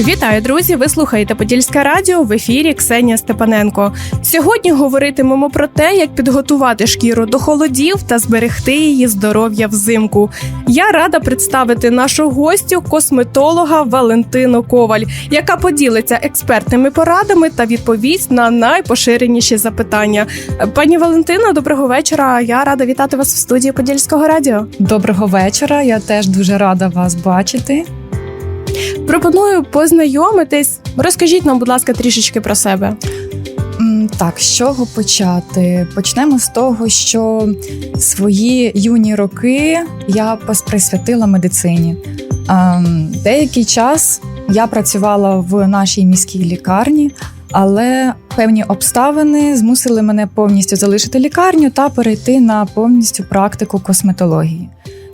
Вітаю, друзі! Ви слухаєте Подільське радіо в ефірі Ксенія Степаненко. Сьогодні говоритимемо про те, як підготувати шкіру до холодів та зберегти її здоров'я взимку. Я рада представити нашу гостю, косметолога Валентину Коваль, яка поділиться експертними порадами та відповість на найпоширеніші запитання. Пані Валентино, доброго вечора. Я рада вітати вас в студії Подільського радіо. Доброго вечора. Я теж дуже рада вас бачити. Пропоную познайомитись. Розкажіть нам, будь ласка, трішечки про себе. Так, з чого почати? Почнемо з того, що свої юні роки я присвятила медицині. Деякий час я працювала в нашій міській лікарні, але певні обставини змусили мене повністю залишити лікарню та перейти на повністю практику косметології.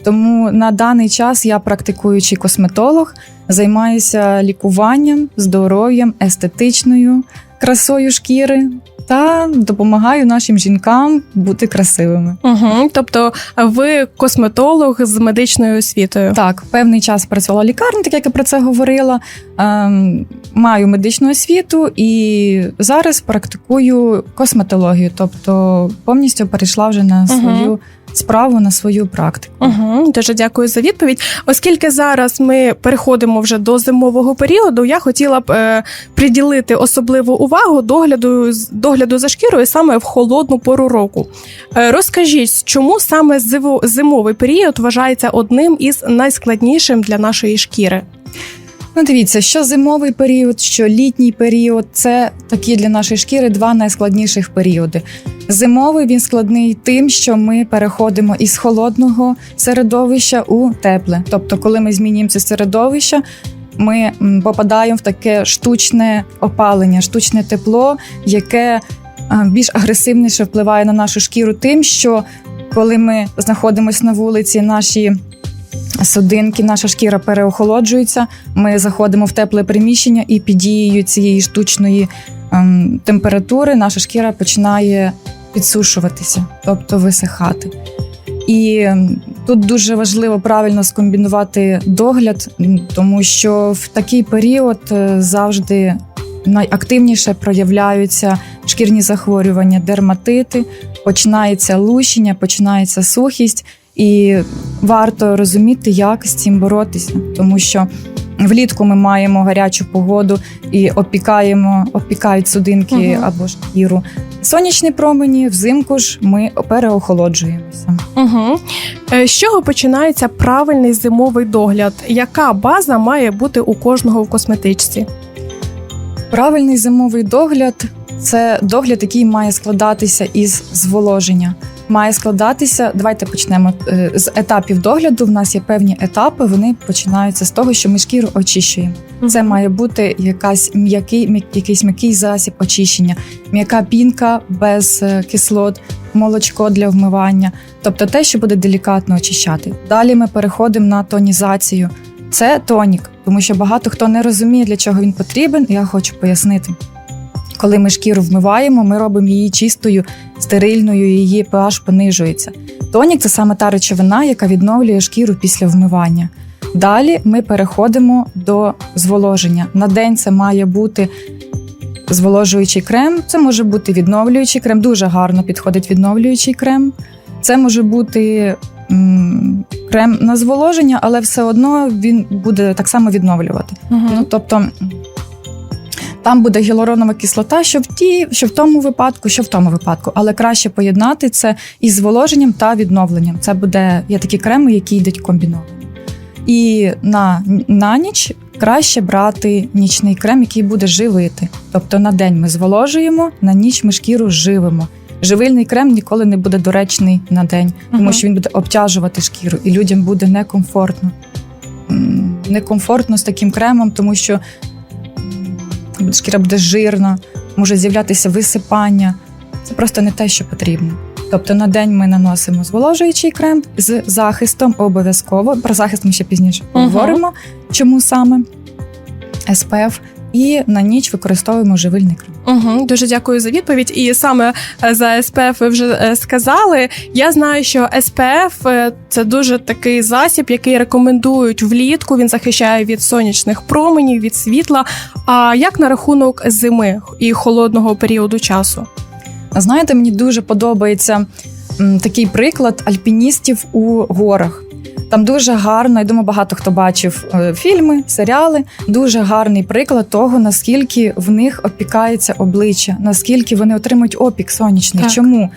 Тому на даний час я практикуючий косметолог, займаюся лікуванням, здоров'ям, естетичною красою шкіри та допомагаю нашим жінкам бути красивими. Угу. Тобто, ви косметолог з медичною освітою. Так, певний час працювала в лікарні, так як я про це говорила. Ем, маю медичну освіту і зараз практикую косметологію, тобто повністю перейшла вже на свою справу, на свою практику. Угу. Дуже дякую за відповідь. Оскільки зараз ми переходимо вже до зимового періоду, я хотіла б е, приділити особливу увагу догляду догляду за шкірою саме в холодну пору року. Е, розкажіть, чому саме зимовий період вважається одним із найскладнішим для нашої шкіри? Ну, дивіться, що зимовий період, що літній період це такі для нашої шкіри два найскладніших періоди. Зимовий він складний тим, що ми переходимо із холодного середовища у тепле. Тобто, коли ми змінюємо це середовище, ми попадаємо в таке штучне опалення, штучне тепло, яке більш агресивніше впливає на нашу шкіру, тим, що коли ми знаходимося на вулиці, наші судинки, наша шкіра переохолоджується. Ми заходимо в тепле приміщення, і під дією цієї штучної ем, температури наша шкіра починає підсушуватися, тобто висихати. І ем, тут дуже важливо правильно скомбінувати догляд, тому що в такий період е, завжди найактивніше проявляються шкірні захворювання, дерматити, починається лущення, починається сухість. І варто розуміти, як з цим боротися, тому що влітку ми маємо гарячу погоду і опікаємо, опікають судинки Мгм. або шкіру. Сонячні промені, взимку ж ми переохолоджуємося. Угу. З чого починається правильний зимовий догляд? Яка база має бути у кожного в косметичці? Правильний зимовий догляд це догляд, який має складатися із зволоження. Має складатися. Давайте почнемо е, з етапів догляду. В нас є певні етапи. Вони починаються з того, що ми шкіру очищуємо. Це має бути якась м'який, м'я- якийсь м'який засіб очищення, м'яка пінка без е, кислот, молочко для вмивання, тобто те, що буде делікатно очищати. Далі ми переходимо на тонізацію. Це тонік, тому що багато хто не розуміє, для чого він потрібен. Я хочу пояснити. Коли ми шкіру вмиваємо, ми робимо її чистою, стерильною, її pH понижується. Тонік це саме та речовина, яка відновлює шкіру після вмивання. Далі ми переходимо до зволоження. На день це має бути зволожуючий крем, це може бути відновлюючий крем, дуже гарно підходить відновлюючий крем. Це може бути м, крем на зволоження, але все одно він буде так само відновлювати. Угу. Ну, тобто там буде гіалуронова кислота, що в ті, що в тому випадку, що в тому випадку, але краще поєднати це із зволоженням та відновленням. Це буде є такі креми, які йдуть комбіновані. І на, на ніч краще брати нічний крем, який буде живити. Тобто на день ми зволожуємо, на ніч ми шкіру живимо. Живильний крем ніколи не буде доречний на день, тому Мгм. що він буде обтяжувати шкіру, і людям буде некомфортно. Некомфортно з таким кремом, тому що шкіра буде жирна, може з'являтися висипання. Це просто не те, що потрібно. Тобто на день ми наносимо зволожуючий крем з захистом обов'язково. Про захист ми ще пізніше поговоримо, чому саме. SPF і на ніч використовуємо живильний крем. Угу, дуже дякую за відповідь. І саме е, за СПФ ви вже е, сказали. Я знаю, що СПФ е, це дуже такий засіб, який рекомендують влітку. Він захищає від сонячних променів, від світла. А як на рахунок зими і холодного періоду часу? Знаєте, мені дуже подобається такий приклад альпіністів у горах. Там дуже гарно, я думаю, багато хто бачив е, фільми, серіали. Дуже гарний приклад того, наскільки в них опікається обличчя, наскільки вони отримують опік сонячний. Так. Чому?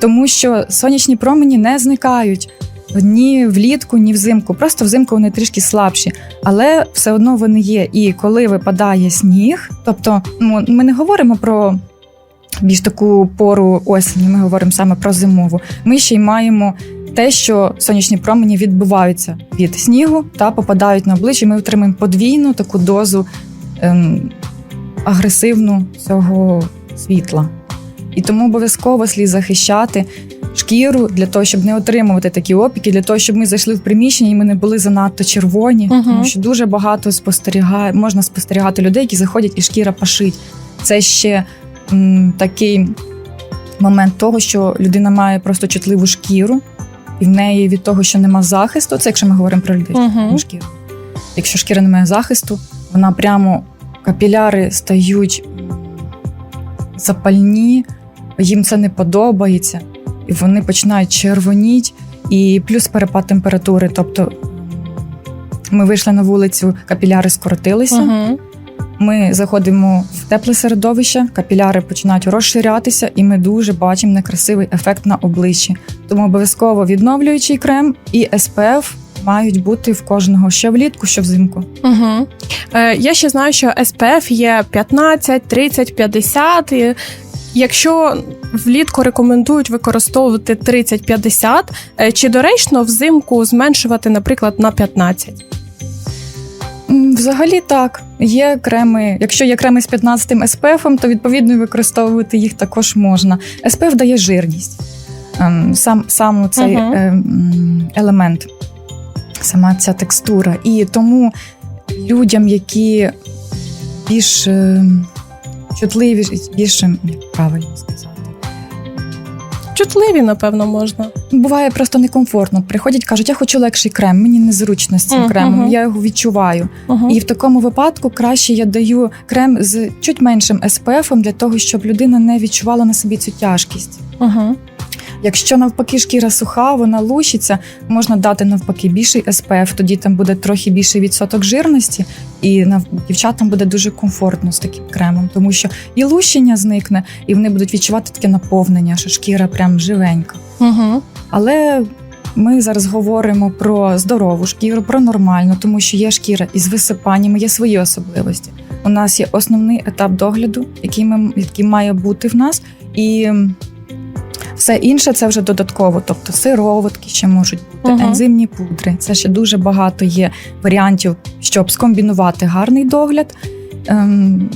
Тому що сонячні промені не зникають ні влітку, ні взимку. Просто взимку вони трішки слабші, але все одно вони є. І коли випадає сніг, тобто ну, ми не говоримо про більш таку пору осені, ми говоримо саме про зимову. Ми ще й маємо те, що сонячні промені відбиваються від снігу та попадають на обличчя. Ми отримаємо подвійну таку дозу ем, агресивну цього світла. І тому обов'язково слід захищати шкіру для того, щоб не отримувати такі опіки, для того, щоб ми зайшли в приміщення і ми не були занадто червоні, Мгм. тому що дуже багато спостерігає, можна спостерігати людей, які заходять і шкіра пашить. Це ще м, такий момент того, що людина має просто чутливу шкіру, і в неї від того, що нема захисту, це якщо ми говоримо про людей, про шкіру. Якщо шкіра не має захисту, вона прямо капіляри стають запальні, їм це не подобається, і вони починають червоніть, і плюс перепад температури. Тобто ми вийшли на вулицю, капіляри скоротилися. Угу. Ми заходимо в тепле середовище, капіляри починають розширятися, і ми дуже бачимо некрасивий ефект на обличчі. Тому обов'язково відновлюючий крем і SPF мають бути в кожного що влітку, що взимку. Угу. Е, я ще знаю, що СПФ є 15, 30, 50. І якщо влітку рекомендують використовувати 30-50, е, чи доречно взимку зменшувати, наприклад, на 15? Взагалі так. Є креми. Якщо є креми з 15 SPF, то відповідно використовувати їх також можна. SPF дає жирність. Ем, Сам, сам цей Мгм. ем, елемент, сама ця текстура. І тому людям, які більш ем, чутливі, більш ем, правильно сказати. Чутливі, напевно, можна. Буває просто некомфортно. Приходять, кажуть, я хочу легший крем, мені незручно з цим Мгм, кремом, я його відчуваю. Угу. І в такому випадку краще я даю крем з чуть меншим SPF для того, щоб людина не відчувала на собі цю тяжкість. Угу. Якщо навпаки шкіра суха, вона лущиться, можна дати навпаки більший SPF, тоді там буде трохи більший відсоток жирності, і дівчатам буде дуже комфортно з таким кремом, тому що і лущення зникне, і вони будуть відчувати таке наповнення, що шкіра прям живенька. Угу. Але ми зараз говоримо про здорову шкіру, про нормальну, тому що є шкіра із висипаннями, є свої особливості. У нас є основний етап догляду, який, ми, який має бути в нас, і все інше це вже додатково. Тобто сироватки ще можуть бути, Мгм. ензимні пудри. Це ще дуже багато є варіантів, щоб скомбінувати гарний догляд. Ем,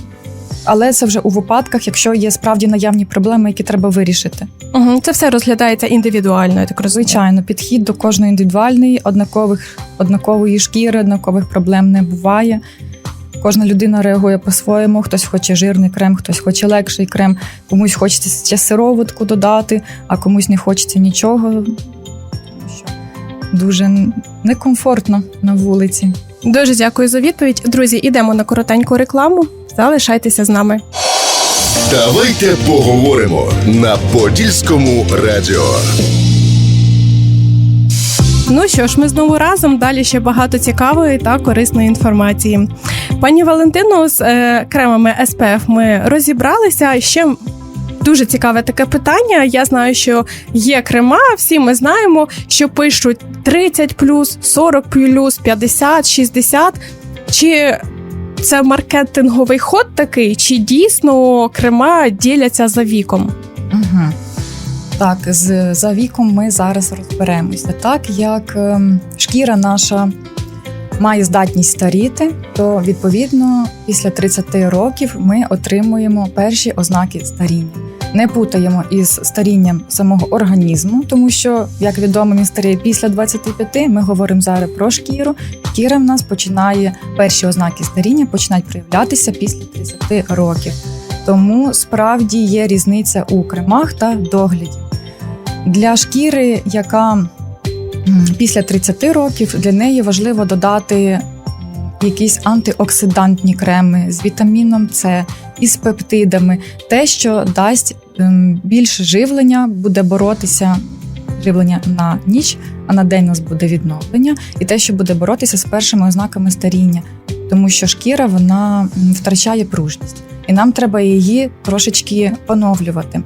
але це вже у випадках, якщо є справді наявні проблеми, які треба вирішити. Угу. Це все розглядається індивідуально, я так розумію. Звичайно, підхід до кожної індивідуальної, однакових, однакової шкіри, однакових проблем не буває. Кожна людина реагує по-своєму. Хтось хоче жирний крем, хтось хоче легший крем, комусь хочеться ще сироватку додати, а комусь не хочеться нічого. Дуже некомфортно на вулиці. Дуже дякую за відповідь. Друзі, ідемо на коротеньку рекламу. Залишайтеся з нами. Давайте поговоримо на Подільському радіо. Ну що ж, ми знову разом. Далі ще багато цікавої та корисної інформації. Пані Валентину, з е, кремами SPF ми розібралися. Ще дуже цікаве таке питання. Я знаю, що є крема, всі ми знаємо, що пишуть 30 40 50, 60. Чи це маркетинговий ход такий, чи дійсно крема діляться за віком? Угу. Так, з, за віком ми зараз розберемося. Так як ем, шкіра наша має здатність старіти, то відповідно після 30 років ми отримуємо перші ознаки старіння. Не путаємо із старінням самого організму, тому що, як відомо, він старіє після 25, Ми говоримо зараз про шкіру. Шкіра в нас починає перші ознаки старіння починають проявлятися після 30 років. Тому справді є різниця у кремах та догляді. Для шкіри, яка після 30 років, для неї важливо додати якісь антиоксидантні креми з вітаміном С і з пептидами, те, що дасть ем, більше живлення, буде боротися живлення на ніч, а на день у нас буде відновлення, і те, що буде боротися з першими ознаками старіння, тому що шкіра вона втрачає пружність, і нам треба її трошечки поновлювати.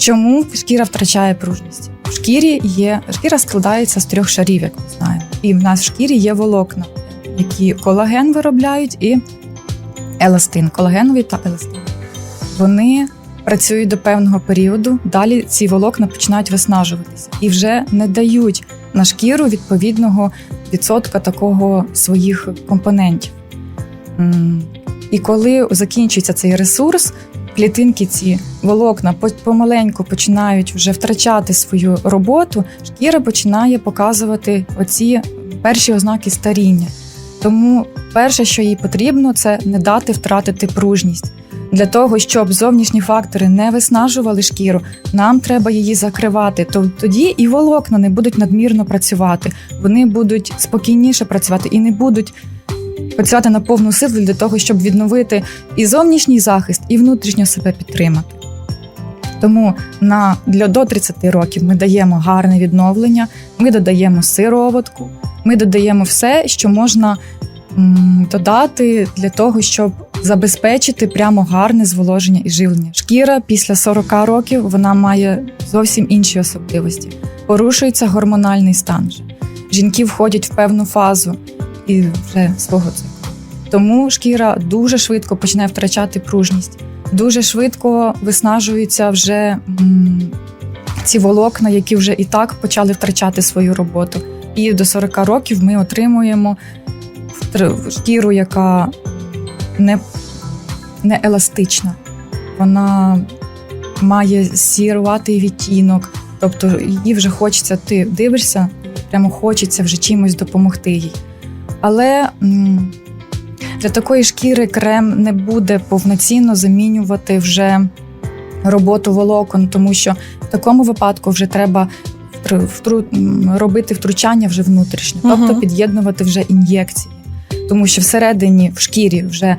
Чому шкіра втрачає пружність? В шкірі є шкіра складається з трьох шарів, як ми знаємо. І в нас в шкірі є волокна, які колаген виробляють, і еластин, колагенові та еластин. Вони працюють до певного періоду, далі ці волокна починають виснажуватися і вже не дають на шкіру відповідного відсотка такого своїх компонентів. І коли закінчується цей ресурс, клітинки ці волокна помаленьку починають вже втрачати свою роботу, шкіра починає показувати оці перші ознаки старіння. Тому перше, що їй потрібно, це не дати втратити пружність. Для того, щоб зовнішні фактори не виснажували шкіру, нам треба її закривати. То тоді і волокна не будуть надмірно працювати. Вони будуть спокійніше працювати і не будуть працювати на повну силу для того, щоб відновити і зовнішній захист, і внутрішньо себе підтримати. Тому на для до 30 років ми даємо гарне відновлення, ми додаємо сироватку, ми додаємо все, що можна м, додати для того, щоб забезпечити прямо гарне зволоження і живлення. Шкіра після 40 років вона має зовсім інші особливості. Порушується гормональний стан. Жінки входять в певну фазу і вже свого циклу. Тому шкіра дуже швидко починає втрачати пружність, дуже швидко виснажуються вже м, ці волокна, які вже і так почали втрачати свою роботу. І до 40 років ми отримуємо шкіру, яка не, не еластична. Вона має сіруватий відтінок, тобто їй вже хочеться, ти дивишся, прямо хочеться вже чимось допомогти їй. Але для такої шкіри крем не буде повноцінно замінювати вже роботу волокон, тому що в такому випадку вже треба втру- робити втручання вже внутрішньо, тобто Мгм. під'єднувати вже ін'єкції, тому що всередині в шкірі вже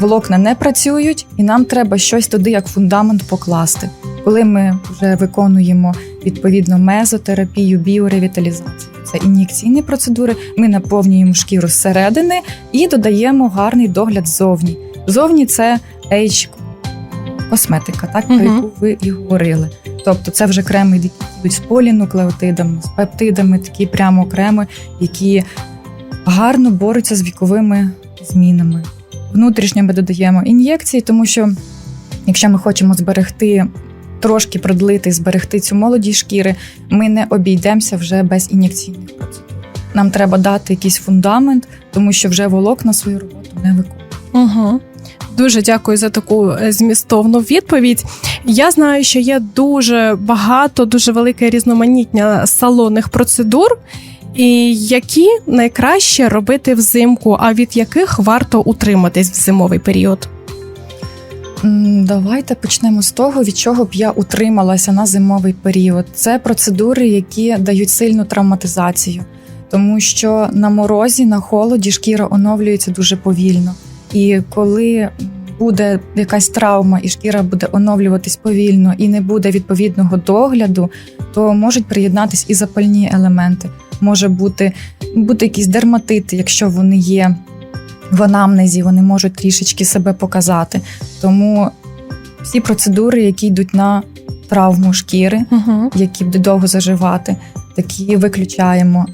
волокна не працюють, і нам треба щось туди як фундамент покласти. Коли ми вже виконуємо відповідно мезотерапію, біоревіталізацію, це ін'єкційні процедури, ми наповнюємо шкіру зсередини і додаємо гарний догляд ззовні. Зовні це age косметика, так про яку ви і говорили. Тобто це вже креми, які йдуть з полінуклеотидами, з пептидами, такі прямо креми, які гарно борються з віковими змінами. Внутрішньо ми додаємо ін'єкції, тому що якщо ми хочемо зберегти. Трошки продлити, зберегти цю молодість шкіри, ми не обійдемося вже без ін'єкційних процедур. Нам треба дати якийсь фундамент, тому що вже волокна свою роботу не виконує. Угу. Дуже дякую за таку е, змістовну відповідь. Я знаю, що є дуже багато, дуже велике різноманіття салонних процедур, і які найкраще робити взимку, а від яких варто утриматись в зимовий період. Давайте почнемо з того, від чого б я утрималася на зимовий період. Це процедури, які дають сильну травматизацію, тому що на морозі, на холоді шкіра оновлюється дуже повільно. І коли буде якась травма, і шкіра буде оновлюватись повільно, і не буде відповідного догляду, то можуть приєднатись і запальні елементи. Може бути, бути якісь дерматити, якщо вони є в анамнезі, вони можуть трішечки себе показати. Тому всі процедури, які йдуть на травму шкіри, Угу. які будуть довго заживати, такі виключаємо.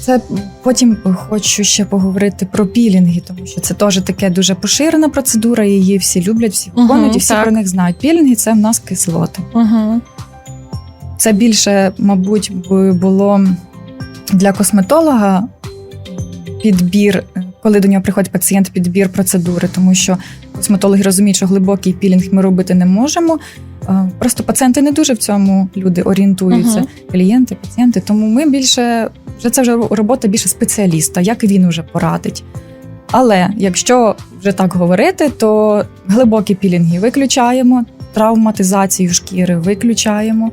Це потім хочу ще поговорити про пілінги, тому що це теж таке дуже поширена процедура. Її всі люблять, всі виконують, і всі так. про них знають. Пілінги це в нас кислоти. Угу. Це більше, мабуть, було для косметолога підбір, коли до нього приходить пацієнт, підбір процедури, тому що косметологи розуміють, що глибокий пілінг ми робити не можемо. Е, Просто пацієнти не дуже в цьому люди орієнтуються, Мгм. клієнти, пацієнти. Тому ми більше вже це вже робота більше спеціаліста, як він вже порадить. Але якщо вже так говорити, то глибокі пілінги виключаємо, травматизацію шкіри виключаємо.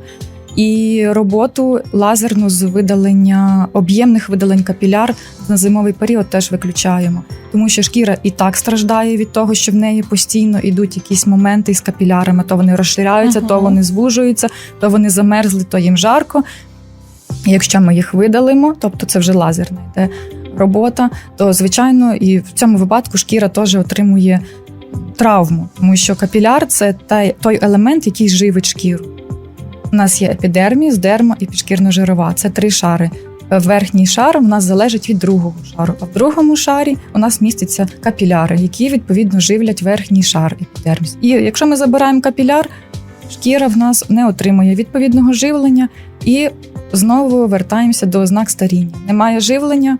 І роботу лазерну з видалення об'ємних видалень капіляр на зимовий період теж виключаємо, тому що шкіра і так страждає від того, що в неї постійно йдуть якісь моменти із капілярами. То вони розширяються, то вони звужуються, то вони замерзли, то їм жарко. Якщо ми їх видалимо, тобто це вже лазерна йде робота, то звичайно і в цьому випадку шкіра теж отримує травму, тому що капіляр це той елемент, який живить шкіру. У нас є епідерміс, дерма і підшкірно-жирова. Це три шари. Верхній шар у нас залежить від другого шару, а в другому шарі у нас містяться капіляри, які відповідно живлять верхній шар епідерміс. І якщо ми забираємо капіляр, шкіра в нас не отримує відповідного живлення і знову вертаємося до ознак старіння. Немає живлення,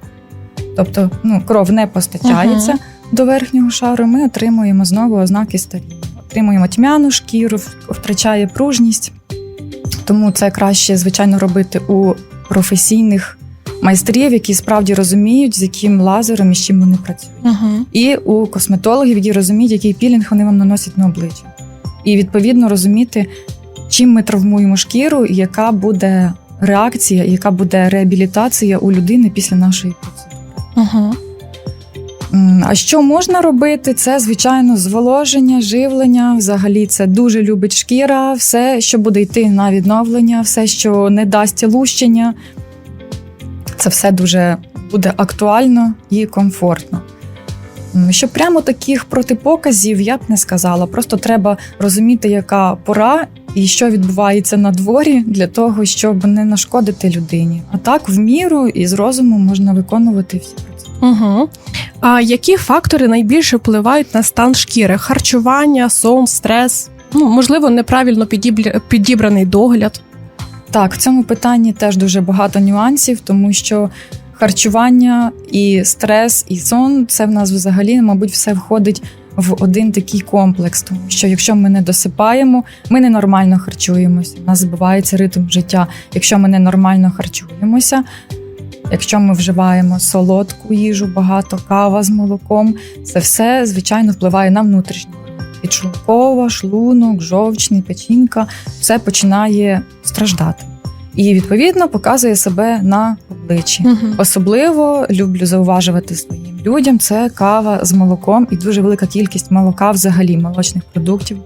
тобто ну, кров не постачається Мгм. до верхнього шару. Ми отримуємо знову ознаки старіння. Отримуємо тьмяну шкіру, втрачає пружність. Тому це краще, звичайно, робити у професійних майстрів, які справді розуміють, з яким лазером і з чим вони працюють. Мгм. І у косметологів, які розуміють, який пілінг вони вам наносять на обличчя. І відповідно розуміти, чим ми травмуємо шкіру, і яка буде реакція, і яка буде реабілітація у людини після нашої процедури. Мгм. А що можна робити? Це звичайно зволоження, живлення. Взагалі це дуже любить шкіра, все, що буде йти на відновлення, все, що не дасть лущення. Це все дуже буде актуально і комфортно. Що прямо таких протипоказів я б не сказала. Просто треба розуміти, яка пора і що відбувається на дворі для того, щоб не нашкодити людині. А так, в міру і з розумом можна виконувати всі. Угу. А які фактори найбільше впливають на стан шкіри? Харчування, сон, стрес? Ну, можливо, неправильно підібраний догляд. Так, в цьому питанні теж дуже багато нюансів, тому що харчування і стрес, і сон це в нас взагалі, мабуть, все входить в один такий комплекс. Тому що якщо ми не досипаємо, ми ненормально харчуємося. У нас збивається ритм життя. Якщо ми ненормально харчуємося, якщо ми вживаємо солодку їжу, багато кава з молоком, це все звичайно впливає на внутрішній підшлункова, шлунок, жовчний, печінка, все починає страждати. І відповідно показує себе на обличчі. Угу. Особливо люблю зауважувати своїм людям це кава з молоком і дуже велика кількість молока, взагалі молочних продуктів,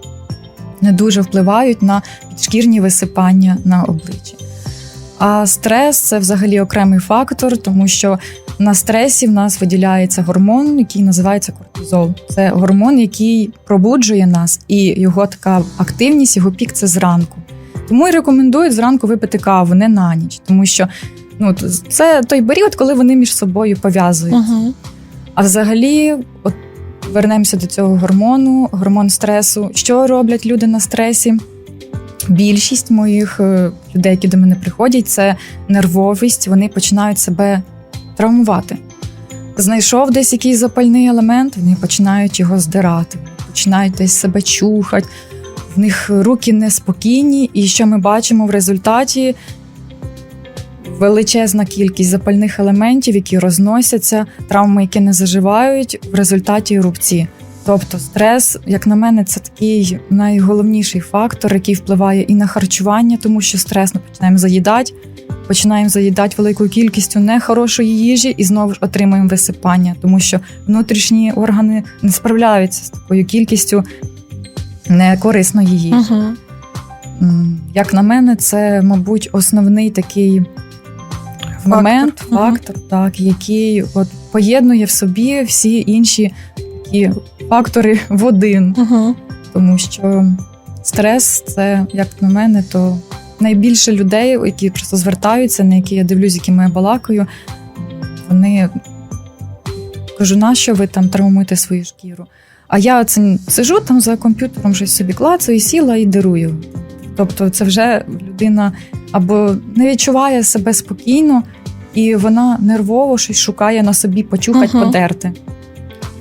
не дуже впливають на підшкірні висипання на обличчі. А стрес це взагалі окремий фактор, тому що на стресі в нас виділяється гормон, який називається кортизол. Це гормон, який пробуджує нас, і його така активність, його пік це зранку. Тому і рекомендують зранку випити каву, не на ніч, тому що ну, це той період, коли вони між собою пов'язують. Угу. А взагалі, от вернемося до цього гормону, гормон стресу. Що роблять люди на стресі? Більшість моїх е, людей, які до мене приходять, це нервовість. Вони починають себе травмувати. Знайшов десь якийсь запальний елемент, вони починають його здирати, починають десь себе чухати. В них руки неспокійні, і що ми бачимо в результаті? Величезна кількість запальних елементів, які розносяться, травми, які не заживають, в результаті рубці. Тобто стрес, як на мене, це такий найголовніший фактор, який впливає і на харчування, тому що стрес ми починаємо заїдати, починаємо заїдати великою кількістю нехорошої їжі і знову ж отримуємо висипання, тому що внутрішні органи не справляються з такою кількістю некорисної їжі. Угу. Як на мене, це, мабуть, основний такий момент, Мгм. фактор, так, який от поєднує в собі всі інші такі фактори в один. Угу. Тому що стрес це, як на мене, то найбільше людей, які просто звертаються, на які я дивлюсь, якими я балакаю, вони кажу, нащо ви там травмуєте свою шкіру? А я оце сижу там за комп'ютером, щось собі клацаю, сіла і дирую. Тобто, це вже людина або не відчуває себе спокійно, і вона нервово щось шукає на собі почухати, Мгм. подерти.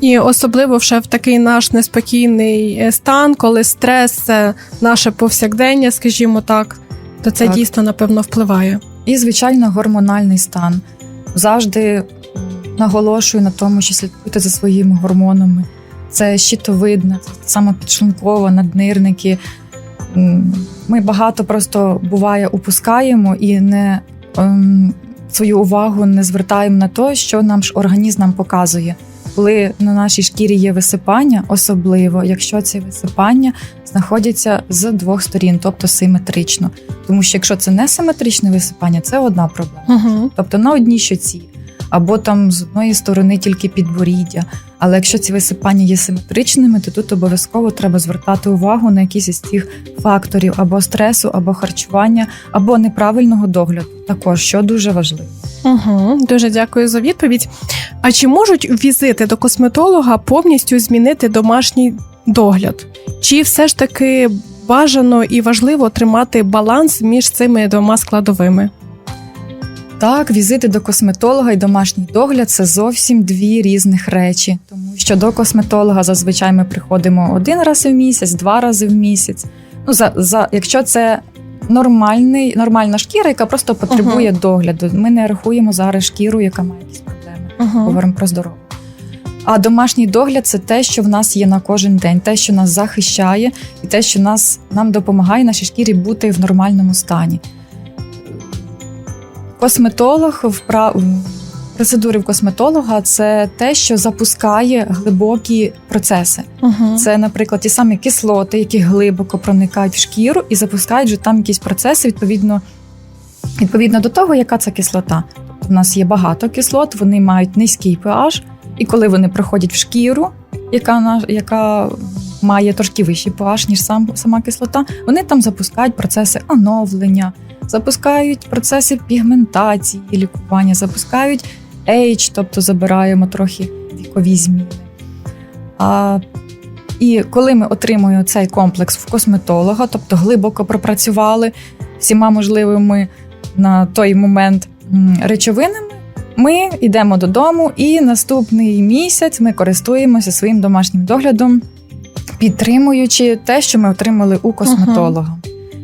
І особливо вже в такий наш неспокійний е, стан, коли стрес це наше повсякдення, скажімо так, то це Так. дійсно напевно впливає. І, звичайно, гормональний стан. Завжди наголошую на тому, що слідкуйте за своїми гормонами. Це щитовидна, це самопідшлункова, наднирники. Ми багато просто буває упускаємо і не ем, свою увагу не звертаємо на те, що нам ж організм нам показує. Коли на нашій шкірі є висипання, особливо якщо ці висипання знаходяться з двох сторін, тобто симетрично. Тому що якщо це не симетричне висипання, це одна проблема. Угу. Тобто на одній щоці, або там з одної сторони тільки підборіддя. Але якщо ці висипання є симетричними, то тут обов'язково треба звертати увагу на якісь із цих факторів або стресу, або харчування, або неправильного догляду. Також що дуже важливо. Угу. Дуже дякую за відповідь. А чи можуть візити до косметолога повністю змінити домашній догляд? Чи все ж таки бажано і важливо тримати баланс між цими двома складовими? Так, візити до косметолога і домашній догляд це зовсім дві різних речі. Тому що до косметолога зазвичай ми приходимо один раз в місяць, два рази в місяць. Ну, за, за, якщо це нормальний, нормальна шкіра, яка просто потребує догляду. Ми не рахуємо зараз шкіру, яка має якісь проблеми. Угу. Говоримо про здоров'я. А домашній догляд це те, що в нас є на кожен день, те, що нас захищає, і те, що нас, нам допомагає нашій шкірі бути в нормальному стані. Косметолог вправ... процедури в косметолога це те, що запускає глибокі процеси. Угу. Це, наприклад, ті самі кислоти, які глибоко проникають в шкіру і запускають же там якісь процеси відповідно, відповідно до того, яка це кислота. В нас є багато кислот, вони мають низький pH, і коли вони проходять в шкіру, яка, яка має трошки вищий pH, ніж сам, сама кислота, вони там запускають процеси оновлення, запускають процеси пігментації, лікування, запускають age, тобто забираємо трохи вікові зміни. А, і коли ми отримуємо цей комплекс в косметолога, тобто глибоко пропрацювали всіма можливими на той момент речовинами, ми йдемо додому, і наступний місяць ми користуємося своїм домашнім доглядом, підтримуючи те, що ми отримали у косметолога.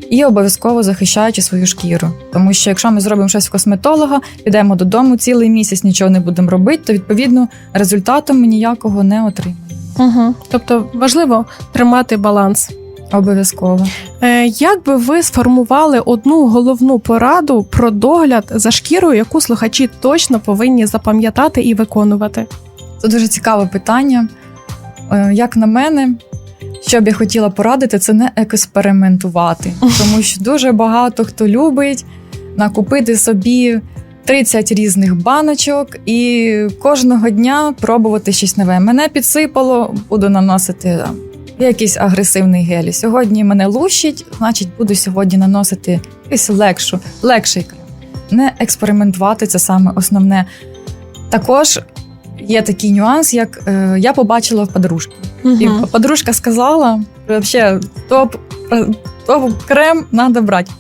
І обов'язково захищаючи свою шкіру. Тому що якщо ми зробимо щось в косметолога, підемо додому цілий місяць нічого не будемо робити, то відповідно результату ми ніякого не отримаємо. Угу. Тобто важливо тримати баланс. Обов'язково. Е, Як би ви сформували одну головну пораду про догляд за шкірою, яку слухачі точно повинні запам'ятати і виконувати? Це дуже цікаве питання. Е, Як на мене, що б я хотіла порадити, це не експериментувати, тому що дуже багато хто любить накупити собі 30 різних баночок і кожного дня пробувати щось нове. Мене підсипало, буду наносити там, якийсь агресивний гель. Сьогодні мене лущить, значить, буду сьогодні наносити якийсь легшу, легший крем. Не експериментувати це саме основне. Також є такий нюанс, як е, я побачила в подружки. І Угу. подружка сказала, що взагалі топ, топ крем треба брати.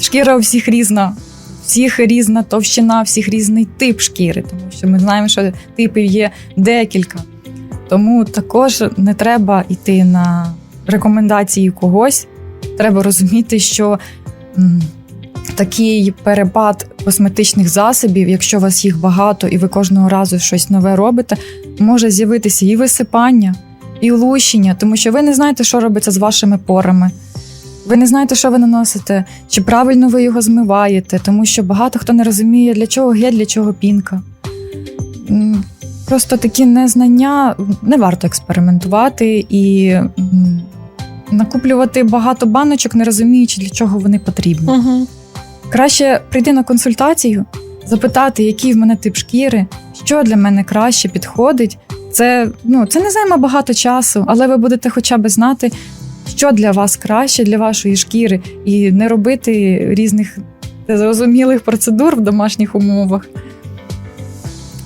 Шкіра у всіх різна, всіх різна товщина, всіх різний тип шкіри, тому що ми знаємо, що типів є декілька. Тому також не треба йти на рекомендації когось. Треба розуміти, що такий перепад косметичних засобів, якщо у вас їх багато і ви кожного разу щось нове робите, може з'явитися і висипання, і лущення, тому що ви не знаєте, що робиться з вашими порами. Ви не знаєте, що ви наносите, чи правильно ви його змиваєте, тому що багато хто не розуміє, для чого гель, для чого пінка. Просто такі незнання не варто експериментувати і накуплювати багато баночок, не розуміючи, для чого вони потрібні. Угу. Краще прийти на консультацію, запитати, який в мене тип шкіри, що для мене краще підходить. Це, ну, це не займе багато часу, але ви будете хоча б знати, що для вас краще для вашої шкіри, і не робити різних незрозумілих процедур в домашніх умовах.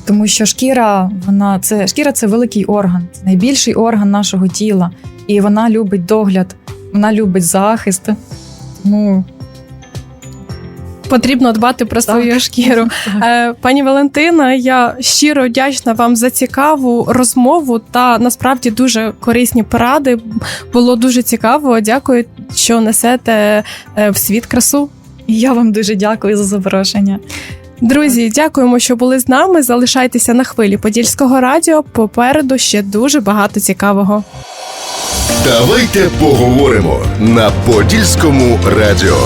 Тому що шкіра, вона це шкіра це великий орган, це найбільший орган нашого тіла, і вона любить догляд, вона любить захист. Тому Потрібно дбати про свою шкіру. Е, Пані Валентина, я щиро вдячна вам за цікаву розмову та насправді дуже корисні поради. Було дуже цікаво. Дякую, що несете е, в світ красу. Я вам дуже дякую за запрошення. Друзі, дякуємо, що були з нами. Залишайтеся на хвилі Подільського радіо. Попереду ще дуже багато цікавого. Давайте поговоримо на Подільському радіо.